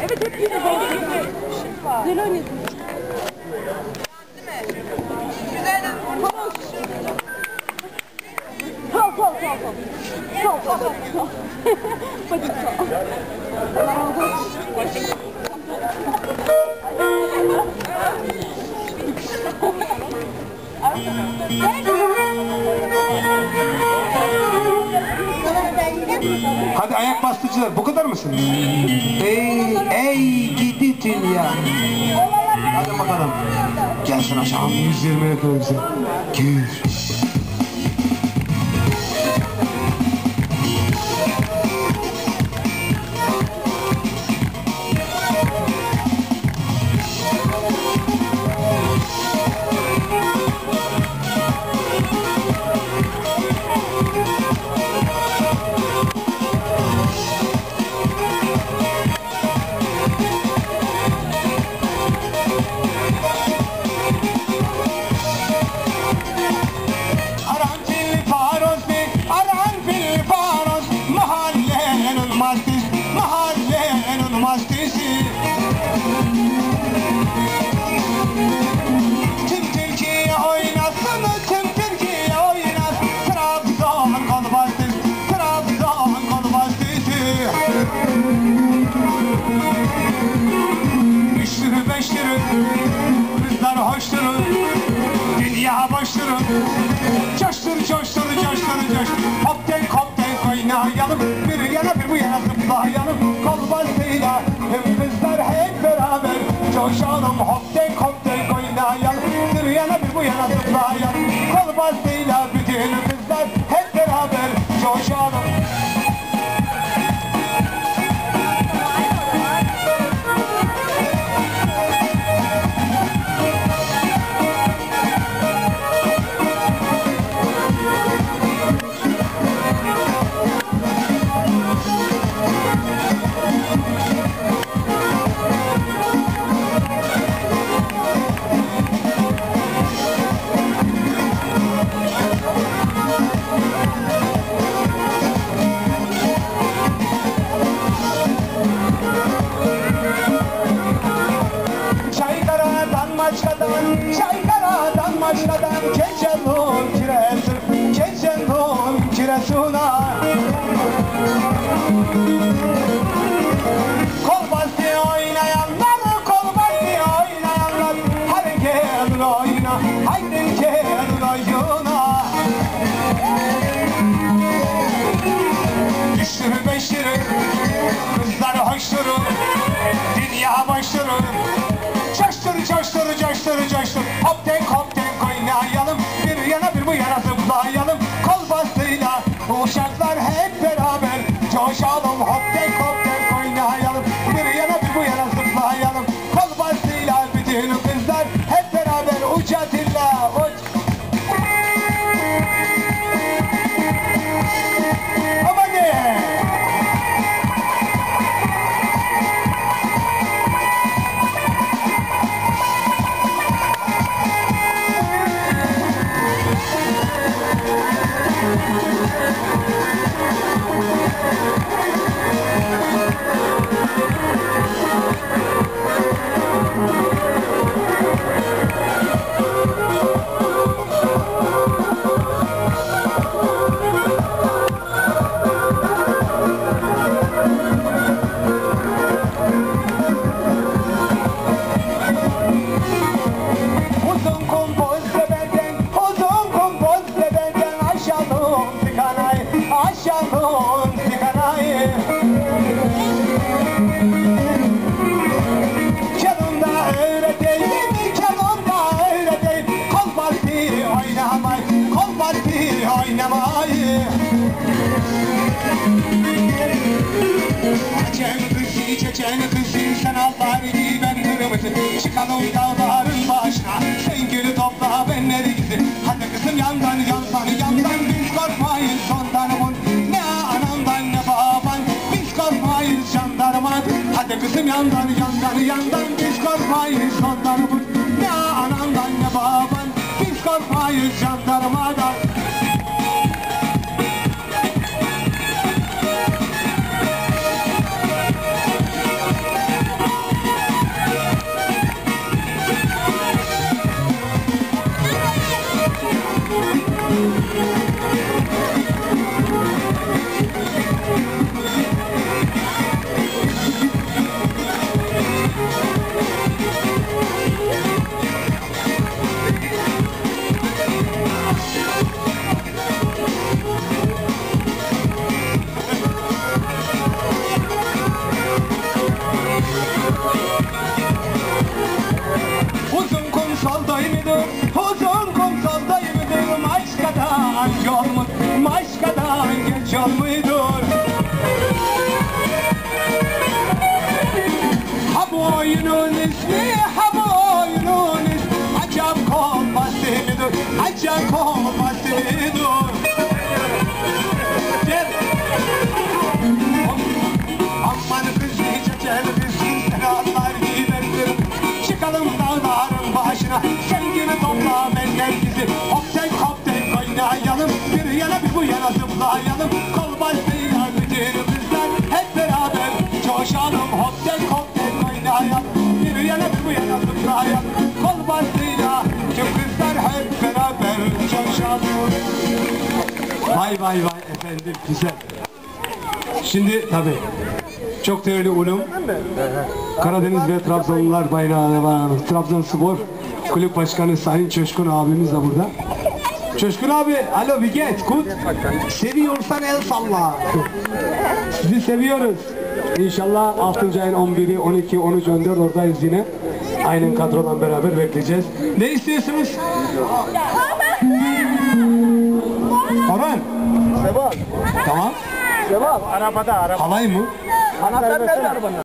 Evet hep yine böyle Güzel oynadın. Tamam. Tamam tamam tamam. Tamam tamam tamam. Hadi tamam. Allah Hadi ayak bastıcılar bu kadar mısınız? Ey, ey gidi dünya. Hadi bakalım. Gelsin aşağı 120 yapıyor bize. Gir. Coştur coştur coştur coştur Hop denk hop denk oynayalım Bir yana bir bu yana zıplayalım Kol bastıyla hem kızlar hep beraber. Coşalım hop denk hop denk oynayalım Bir yana bir bu yana zıplayalım Kol bastıyla bütün kızlar hep beraber. Coşalım çaykaradan maçkadan Keçelun kiresun, keçelun kiresuna Kol bastı oynayanlar, kol bastı oynayanlar. Hadi gelin oyna, haydi gelin oyuna Üçtürü beştürü, kızlar hoşturu coştur Hop denk hop denk oynayalım. Bir yana bir bu yana zıplayalım. Kol bastıyla uşaklar hep beraber. Coşalım hop denk hop ben Çıkalım dağların başına. Sen topla benleri gizli Hadi kızım yandan yandan yandan biz korkmayız sondan Ne anamdan ne baban biz korkmayız jandarma Hadi kızım yandan yandan yandan Biz korkmayız ondan bu Ne anandan ne baban Biz korkmayız jandarmadan Muhammed همایونش یه همایونش عجب کام بسته بدون عجب کام بسته bu yana zıplayalım Kol bastıyla bütün kızlar Hep beraber coşalım Hop tek hop tek oynayalım Bir yana bir yana zıplayalım Kol bastıyla tüm kızlar hep beraber coşalım. Vay vay vay efendim güzel. Şimdi tabii çok değerli ulum Karadeniz ve Trabzonlular bayrağı var. Trabzonspor Kulüp Başkanı Sayın Çoşkun abimiz de burada. Çoşkun abi, alo Viget, kut. Seviyorsan el salla. Sizi seviyoruz. İnşallah 6. ayın 11'i, 12, 13, 14 oradayız yine. Aynen kadrodan beraber bekleyeceğiz. Ne istiyorsunuz? Orhan. Tamam. Arabada araba. Halay mı? Anahtar nerede arabanın?